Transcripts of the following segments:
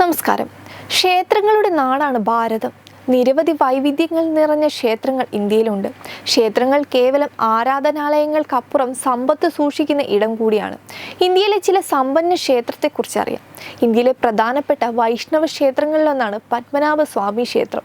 നമസ്കാരം. ക്ഷേത്രങ്ങളുടെ നാടാണ് ഭാരതം. നിരവധി വൈവിധ്യങ്ങൾ നിറഞ്ഞ ക്ഷേത്രങ്ങൾ ഇന്ത്യയിലുണ്ട്. ക്ഷേത്രങ്ങൾ കേവലം ആരാധനാലയങ്ങൾക്കപ്പുറം സമ്പത്ത് സൂക്ഷിക്കുന്ന ഇടം കൂടിയാണ്. ഇന്ത്യയിലെ ചില സമ്പന്ന ക്ഷേത്രത്തെക്കുറിച്ച് അറിയാം ഇന്ത്യയിലെ പ്രധാനപ്പെട്ട വൈഷ്ണവ ക്ഷേത്രങ്ങളിലൊന്നാണ് പത്മനാഭ സ്വാമി ക്ഷേത്രം.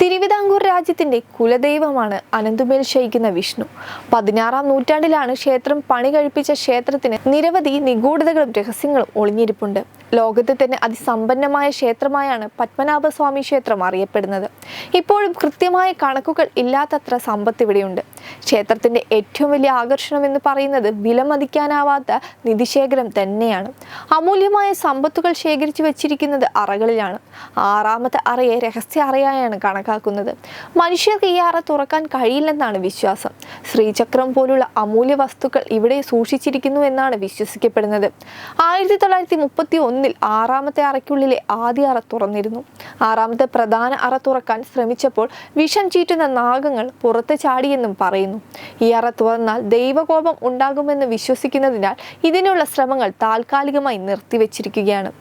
തിരുവിതാംകൂർ രാജ്യത്തിന്റെ കുലദൈവമാണ് അനന്തുമേൽ ശയിക്കുന്ന വിഷ്ണു. പതിനാറാം നൂറ്റാണ്ടിലാണ് ക്ഷേത്രം പണി കഴിപ്പിച്ച ക്ഷേത്രത്തിന് നിരവധി നിഗൂഢതകളും രഹസ്യങ്ങളും ഒളിഞ്ഞിരിപ്പുണ്ട്. ലോകത്തെ തന്നെ അതിസമ്പന്നമായ ക്ഷേത്രമായാണ് പത്മനാഭസ്വാമി ക്ഷേത്രം അറിയപ്പെടുന്നത്. ഇപ്പോഴും കൃത്യമായ കണക്കുകൾ ഇല്ലാത്തത്ര സമ്പത്ത് ഇവിടെയുണ്ട്. ക്ഷേത്രത്തിന്റെ ഏറ്റവും വലിയ ആകർഷണം എന്ന് പറയുന്നത് വിലമതിക്കാനാവാത്ത നിധിശേഖരം തന്നെയാണ്. അമൂല്യമായ സമ്പത്തുകൾ ശേഖരിച്ചു വച്ചിരിക്കുന്നത് അറകളിലാണ്. ആറാമത്തെ അറയെ രഹസ്യ അറയായാണ് കണക്കാക്കുന്നത്. മനുഷ്യർക്ക് ഈ അറ തുറക്കാൻ കഴിയില്ലെന്നാണ് വിശ്വാസം. ശ്രീചക്രം പോലുള്ള അമൂല്യ വസ്തുക്കൾ ഇവിടെ സൂക്ഷിച്ചിരിക്കുന്നു എന്നാണ് വിശ്വസിക്കപ്പെടുന്നത്. ആയിരത്തി തൊള്ളായിരത്തി മുപ്പത്തി ഒന്നിൽ ആറാമത്തെ അറയ്ക്കുള്ളിലെ ആദ്യ അറ തുറന്നിരുന്നു. ആറാമത്തെ പ്രധാന അറ തുറക്കാൻ ശ്രമിച്ചപ്പോൾ വിഷം ചീറ്റുന്ന നാഗങ്ങൾ പുറത്ത് ചാടിയെന്നും പറയുന്നു. ഈ അറ തുറന്നാൽ ദൈവകോപം ഉണ്ടാകുമെന്ന് വിശ്വസിക്കുന്നതിനാൽ ഇതിനുള്ള ശ്രമങ്ങൾ താൽക്കാലികമായി നിർത്തിവെച്ചിരിക്കുകയാണ്.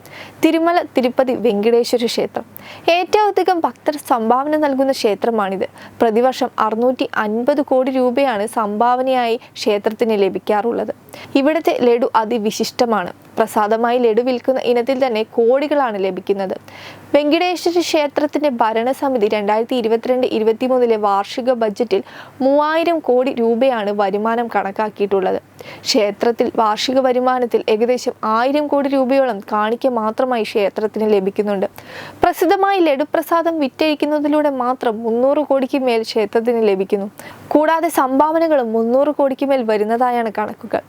തിരുമല തിരുപ്പതി വെങ്കടേശ്വര ക്ഷേത്രം. ഏറ്റവും അധികം ഭക്തർ സംഭാവന നൽകുന്ന ക്ഷേത്രമാണിത്. പ്രതിവർഷം അറുന്നൂറ്റി അൻപത് കോടി രൂപയാണ് സംഭാവനയായി ക്ഷേത്രത്തിന് ലഭിക്കാറുള്ളത്. ഇവിടുത്തെ ലഡു അതിവിശിഷ്ടമാണ്. പ്രസാദമായി ലഡു വിൽക്കുന്ന ഇനത്തിൽ തന്നെ കോടികളാണ് ലഭിക്കുന്നത്. വെങ്കടേശ്വര ക്ഷേത്രത്തിന്റെ ഭരണസമിതി രണ്ടായിരത്തി ഇരുപത്തിരണ്ട് ഇരുപത്തിമൂന്നിലെ വാർഷിക ബജറ്റിൽ മൂവായിരം കോടി രൂപയാണ് വരുമാനം കണക്കാക്കിയിട്ടുള്ളത്. ക്ഷേത്രത്തിൽ വാർഷിക വരുമാനത്തിൽ ഏകദേശം ആയിരം കോടി രൂപയോളം കാണിക്ക മാത്രമായി ക്ഷേത്രത്തിന് ലഭിക്കുന്നുണ്ട്. പ്രസിദ്ധമായി ലഡുപ്രസാദം വിറ്റഴിക്കുന്നതിലൂടെ മാത്രം മുന്നൂറ് കോടിക്ക് മേൽ ക്ഷേത്രത്തിന് ലഭിക്കുന്നു. കൂടാതെ സംഭാവനകളും മുന്നൂറ് കോടിക്ക് മേൽ വരുന്നതായാണ് കണക്കുകൾ.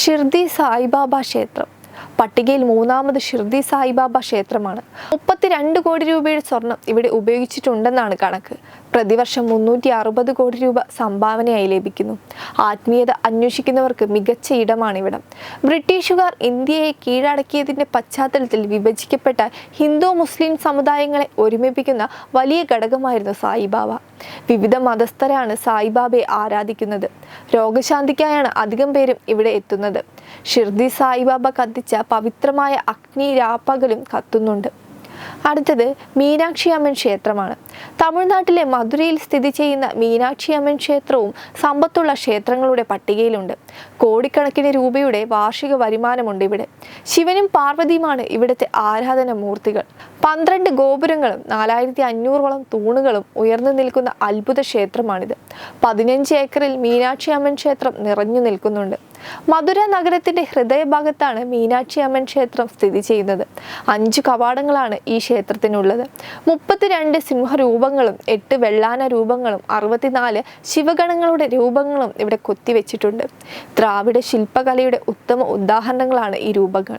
ഷിർദി സായിബാബ ക്ഷേത്രം. പട്ടികയിൽ മൂന്നാമത് ഷിർദി സായിബാബ ക്ഷേത്രമാണ്. മുപ്പത്തിരണ്ട് കോടി രൂപയുടെ സ്വർണം ഇവിടെ ഉപയോഗിച്ചിട്ടുണ്ടെന്നാണ് കണക്ക്. പ്രതിവർഷം മുന്നൂറ്റി അറുപത് കോടി രൂപ സംഭാവനയായി ലഭിക്കുന്നു. ആത്മീയത അന്വേഷിക്കുന്നവർക്ക് മികച്ച ഇടമാണ് ഇവിടം ബ്രിട്ടീഷുകാർ ഇന്ത്യയെ കീഴടക്കിയതിന്റെ പശ്ചാത്തലത്തിൽ വിഭജിക്കപ്പെട്ട ഹിന്ദു മുസ്ലിം സമുദായങ്ങളെ ഒരുമിപ്പിക്കുന്ന വലിയ ഘടകമായിരുന്നു സായിബാബ. വിവിധ മതസ്ഥരാണ് സായിബാബയെ ആരാധിക്കുന്നത്. രോഗശാന്തിക്കായാണ് അധികം പേരും ഇവിടെ എത്തുന്നത്. ഷിർദി സായിബാബ കത്തിച്ച പവിത്രമായ അഗ്നി രാപ്പകലും കത്തുന്നുണ്ട്. അടുത്തത് മീനാക്ഷി അമ്മൻ ക്ഷേത്രമാണ്. തമിഴ്നാട്ടിലെ മധുരയിൽ സ്ഥിതി ചെയ്യുന്ന മീനാക്ഷി അമ്മൻ ക്ഷേത്രവും സമ്പത്തുള്ള ക്ഷേത്രങ്ങളുടെ പട്ടികയിലുണ്ട്. കോടിക്കണക്കിന് രൂപയുടെ വാർഷിക വരുമാനമുണ്ട് ഇവിടെ. ശിവനും പാർവതിയുമാണ് ഇവിടുത്തെ ആരാധന മൂർത്തികൾ. പന്ത്രണ്ട് ഗോപുരങ്ങളും നാലായിരത്തി അഞ്ഞൂറോളം തൂണുകളും ഉയർന്നു നിൽക്കുന്ന അത്ഭുത ക്ഷേത്രമാണിത്. പതിനഞ്ച് ഏക്കറിൽ മീനാക്ഷി അമ്മൻ ക്ഷേത്രം നിറഞ്ഞു നിൽക്കുന്നുണ്ട്. മധുര നഗരത്തിന്റെ ഹൃദയഭാഗത്താണ് മീനാക്ഷി അമ്മൻ ക്ഷേത്രം സ്ഥിതി ചെയ്യുന്നത്. അഞ്ച് കവാടങ്ങളാണ് ഈ ക്ഷേത്രത്തിനുള്ളത്. മുപ്പത്തിരണ്ട് സിംഹരൂപങ്ങളും എട്ട് വെള്ളാന രൂപങ്ങളും അറുപത്തിനാല് ശിവഗണങ്ങളുടെ രൂപങ്ങളും ഇവിടെ കൊത്തിവെച്ചിട്ടുണ്ട്. ദ്രാവിഡ ശില്പകലയുടെ ഉത്തമ ഉദാഹരണങ്ങളാണ് ഈ രൂപങ്ങൾ.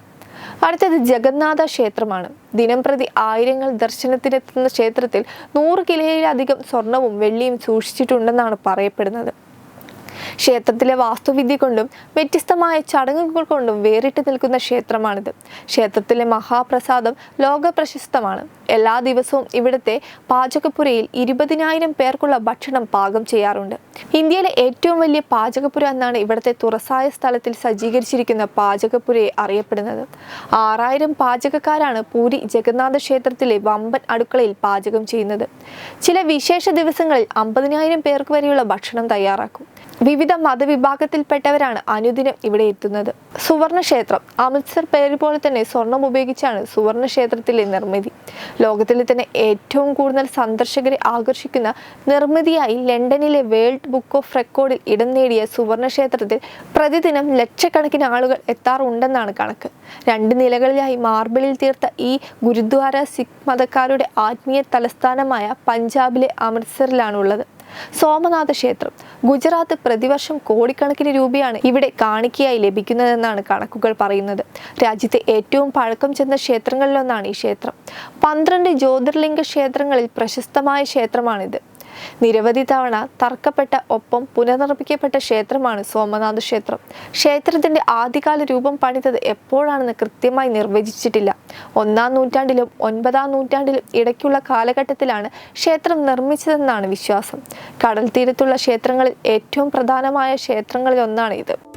അടുത്തത് ജഗന്നാഥ ക്ഷേത്രമാണ്. ദിനം പ്രതി ആയിരങ്ങൾ ദർശനത്തിനെത്തുന്ന ക്ഷേത്രത്തിൽ നൂറ് കിലയിലധികം സ്വർണവും വെള്ളിയും സൂക്ഷിച്ചിട്ടുണ്ടെന്നാണ് പറയപ്പെടുന്നത്. ക്ഷേത്രത്തിലെ വാസ്തുവിദ്യ കൊണ്ടും വ്യത്യസ്തമായ ചടങ്ങുകൾ കൊണ്ടും വേറിട്ട് നിൽക്കുന്ന ക്ഷേത്രമാണിത്. ക്ഷേത്രത്തിലെ മഹാപ്രസാദം ലോക പ്രശസ്തമാണ് എല്ലാ ദിവസവും ഇവിടുത്തെ പാചകപ്പുരയിൽ ഇരുപതിനായിരം പേർക്കുള്ള ഭക്ഷണം പാകം ചെയ്യാറുണ്ട്. ഇന്ത്യയിലെ ഏറ്റവും വലിയ പാചകപ്പുര എന്നാണ് ഇവിടുത്തെ തുറസായ സ്ഥലത്തിൽ സജ്ജീകരിച്ചിരിക്കുന്ന പാചകപ്പുരയെ അറിയപ്പെടുന്നത്. ആറായിരം പാചകക്കാരാണ് പൂരി ജഗന്നാഥ ക്ഷേത്രത്തിലെ വമ്പൻ അടുക്കളയിൽ പാചകം ചെയ്യുന്നത്. ചില വിശേഷ ദിവസങ്ങളിൽ അമ്പതിനായിരം പേർക്ക് വരെയുള്ള ഭക്ഷണം തയ്യാറാക്കും. വിവിധ മതവിഭാഗത്തിൽപ്പെട്ടവരാണ് അനുദിനം ഇവിടെ എത്തുന്നത്. സുവർണ ക്ഷേത്രം അമൃത്സർ പേര് പോലെ തന്നെ സ്വർണം ഉപയോഗിച്ചാണ് സുവർണ ക്ഷേത്രത്തിലെ നിർമ്മിതി. ലോകത്തിലെ തന്നെ ഏറ്റവും കൂടുതൽ സന്ദർശകരെ ആകർഷിക്കുന്ന നിർമ്മിതിയായി ലണ്ടനിലെ വേൾഡ് ബുക്ക് ഓഫ് റെക്കോർഡിൽ ഇടം നേടിയ സുവർണ ക്ഷേത്രത്തിൽ പ്രതിദിനം ലക്ഷക്കണക്കിന് ആളുകൾ എത്താറുണ്ടെന്നാണ് കണക്ക്. രണ്ട് നിലകളിലായി മാർബിളിൽ തീർത്ത ഈ ഗുരുദ്വാര സിഖ് മതക്കാരുടെ ആത്മീയ തലസ്ഥാനമായ പഞ്ചാബിലെ അമൃത്സറിലാണുള്ളത്. സോമനാഥ ക്ഷേത്രം ഗുജറാത്ത് പ്രതിവർഷം കോടിക്കണക്കിന് രൂപയാണ് ഇവിടെ കാണിക്കയായി ലഭിക്കുന്നതെന്നാണ് കണക്കുകൾ പറയുന്നത്. രാജ്യത്തെ ഏറ്റവും പഴക്കം ചെന്ന ക്ഷേത്രങ്ങളിലൊന്നാണ് ഈ ക്ഷേത്രം. പന്ത്രണ്ട് ജ്യോതിർലിംഗ ക്ഷേത്രങ്ങളിൽ പ്രശസ്തമായ ക്ഷേത്രമാണിത്. നിരവധി തവണ തർക്കപ്പെട്ട ഒപ്പം പുനർനിർമ്മിക്കപ്പെട്ട ക്ഷേത്രമാണ് സോമനാഥ ക്ഷേത്രം. ക്ഷേത്രത്തിന്റെ ആദ്യകാല രൂപം പണിതത് എപ്പോഴാണെന്ന് കൃത്യമായി നിർവചിച്ചിട്ടില്ല. ഒന്നാം നൂറ്റാണ്ടിലും ഒൻപതാം നൂറ്റാണ്ടിലും ഇടയ്ക്കുള്ള കാലഘട്ടത്തിലാണ് ക്ഷേത്രം നിർമ്മിച്ചതെന്നാണ് വിശ്വാസം. കടൽ തീരത്തുള്ള ക്ഷേത്രങ്ങളിൽ ഏറ്റവും പ്രധാനമായ ക്ഷേത്രങ്ങളിൽ ഒന്നാണ് ഇത്